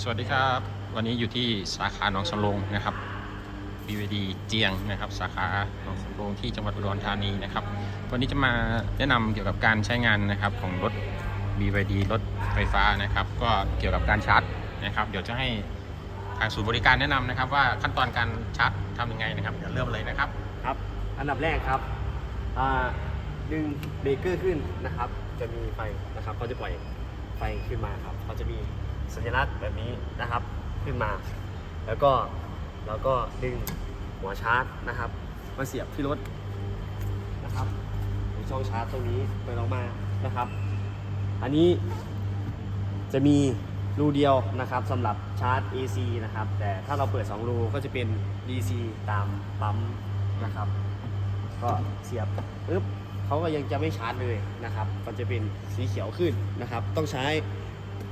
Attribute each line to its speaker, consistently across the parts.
Speaker 1: สวัสดีครับ วันนี้อยู่ที่สาขาหนองสำโรงนะครับ BVD เจียงนะครับ สาขาหนองสำโรงที่จังหวัดอุดรธานีนะครับ วันนี้จะมาแนะนำเกี่ยวกับการใช้งานนะครับของรถ BYD รถไฟฟ้านะครับ ก็เกี่ยวกับการชาร์จนะครับ เดี๋ยวจะให้ทางศูนย์บริการแนะนำนะครับ ว่าขั้นตอนการชาร์จทำยังไงนะครับเดี๋ยวเริ่มเลยนะครับ
Speaker 2: ครับ อันดับแรกครับดึงเบรกเกอร์ขึ้นนะครับ จะมีไฟนะครับเขาจะปล่อยไฟขึ้นมาครับเขาจะมี สัญลักษณ์แบบนี้นะครับขึ้นมา แล้วก็แล้วก็ดึงหัวชาร์จนะครับ มาเสียบที่รถนะครับช่องชาร์จตรงนี้เปิดออกมานะครับ อันนี้จะมีรูเดียวนะครับสำหรับชาร์จ AC นะครับ แต่ถ้าเราเปิด 2 รูก็จะเป็น DC ตามปั๊มนะครับ ก็เสียบปึ๊บเขาก็ยังจะไม่ชาร์จเลยนะครับก็จะเป็นสีเขียวขึ้นนะครับ ต้องใช้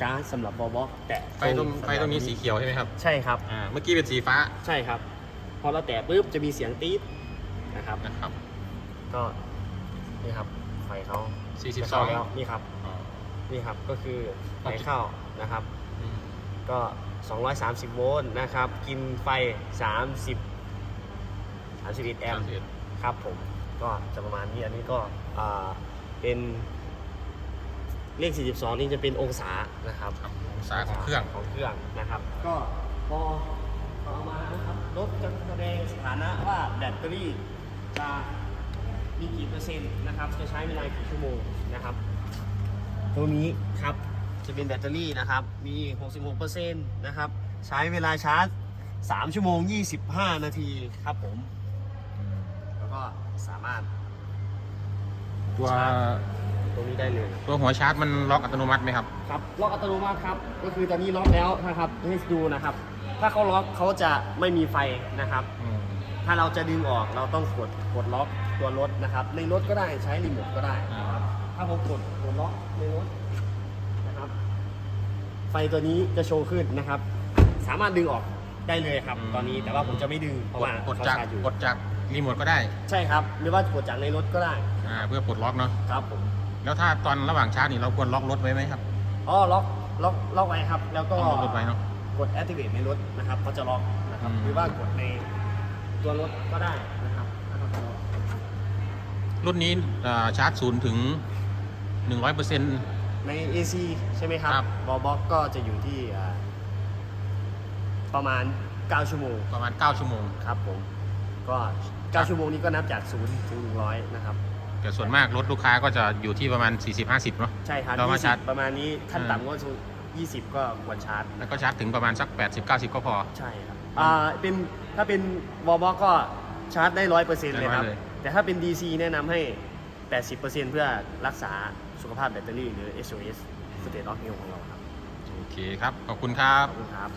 Speaker 2: ก๊าซสำหรับบอบ็อกแตะ
Speaker 1: ไฟตรงไฟตรงนี้สีเขียวใช่ไหมครับ
Speaker 2: ใช่ครับ
Speaker 1: อ่า เมื่อกี้เป็นสีฟ้า
Speaker 2: ใช่ครับ พอเราแตะปุ๊บจะมีเสียงตี๊ดนะครับ
Speaker 1: นะครับ
Speaker 2: ก็นี่ครับ ไฟเขา
Speaker 1: 42
Speaker 2: จะเข้าแล้วนี่ครับ
Speaker 1: อ๋อ
Speaker 2: นี่ครับ ก็คือไฟเข้านะครับ
Speaker 1: อืม
Speaker 2: ก็ 230 โวลต์นะครับ กินไฟ 30 31แอมป์ครับผมก็จะประมาณนี้อันนี้ก็อ่าเป็น เลข 42 นี่จะเป็นองศานะครับ
Speaker 1: ครับองศาของเครื่อง
Speaker 2: ของเครื่องนะครับ ก็พอเอามานะครับรถจะแสดงสถานะว่าแบตเตอรี่จะมีกี่เปอร์เซ็นต์นะครับ จะใช้เวลากี่ชั่วโมงนะครับตรงนี้ครับจะเป็นแบตเตอรี่นะครับมี 66%นะครับใช้เวลาชาร์จ 3 ชั่วโมง 25 นาทีครับผม แล้วก็สามารถ
Speaker 1: ตัว
Speaker 2: ตรงนี้ได้เลย
Speaker 1: ตัวหัวชาร์จมันล็อกอัตโนมัติไหมครับ
Speaker 2: ครับล็อกอัตโนมัติครับ ก็คือตอนนี้ล็อกแล้วนะครับให้ดูนะครับ ถ้าเขาล็อกเขาจะไม่มีไฟนะครับ
Speaker 1: อืม
Speaker 2: ถ้าเราจะดึงออกเราต้องกดกดล็อกตัวรถนะครับ ในรถก็ได้ใช้รีโมทก็ได้นะครับถ้าผมกดกดล็อกในรถนะครับ ไฟตัวนี้จะโชว์ขึ้นนะครับ สามารถดึงออกได้เลยครับ ตอนนี้แต่ว่าผมจะไม่ดึงเพราะ
Speaker 1: กด
Speaker 2: ว่าก
Speaker 1: ด
Speaker 2: เขา
Speaker 1: จาก
Speaker 2: ชาร์จอยู่
Speaker 1: กดจากรีโมทก็ได้
Speaker 2: ใช่ครับ หรือว่ากดจากในรถก็ได้
Speaker 1: อ่าเพื่อปลดล็อกเนาะ
Speaker 2: ครับผม
Speaker 1: แล้วถ้าตอนระหว่างชาร์จนี่เราควรล็อกรถไว้ไหมครับ
Speaker 2: อ๋อล็อกล็อกล็อกไว้ครับ แล้วก็
Speaker 1: ต้องล็อกรถไว้เนาะ
Speaker 2: กด activate ในรถนะครับเขาจะล็อกนะครับ
Speaker 1: อืม
Speaker 2: หรือว่ากดในตัวรถก็ได้นะครับถ้าเขาจะล็อก
Speaker 1: รุ่นนี้อ่าชาร์จศูนย์ถึงหนึ่งร้อยเปอร์เซ็นต์
Speaker 2: ใน AC ใช่ไหมครับ
Speaker 1: ครับ
Speaker 2: บอบ็อกก็จะอยู่ที่อ่าประมาณ 9 ชั่วโมง
Speaker 1: ประมาณ 9 ชั่วโมง
Speaker 2: ครับผม ก็
Speaker 1: ครับ
Speaker 2: 9ชั่วโมงนี้ก็นับจาก 0 ถึง 100 นะครับ
Speaker 1: แต่ส่วนมากรถลูกค้าก็จะอยู่ที่ประมาณ 40-50 เนาะ
Speaker 2: ใช่ครับ
Speaker 1: เรามาชาร์จ
Speaker 2: 20ประมาณนี้ขั้น
Speaker 1: อ่า
Speaker 2: ต่ำก็สู20ก็ควรชาร์จ
Speaker 1: แล้วก็ชาร์จถึงประมาณสัก 80-90 ก็พอ
Speaker 2: ใช่ครับ อ่า เป็นถ้าเป็นวอลบ็อกก็ชาร์จได้ร้อยเปอร์เซ็นต์เลยครับ
Speaker 1: 100เลย
Speaker 2: แต่ถ้าเป็น DC แนะนำให้ 80%เพื่อรักษาสุขภาพแบตเตอรี่หรือ SOS State of Health ของเราครับ
Speaker 1: โอเคครับ ขอบคุณครับ
Speaker 2: ขอบคุณครับ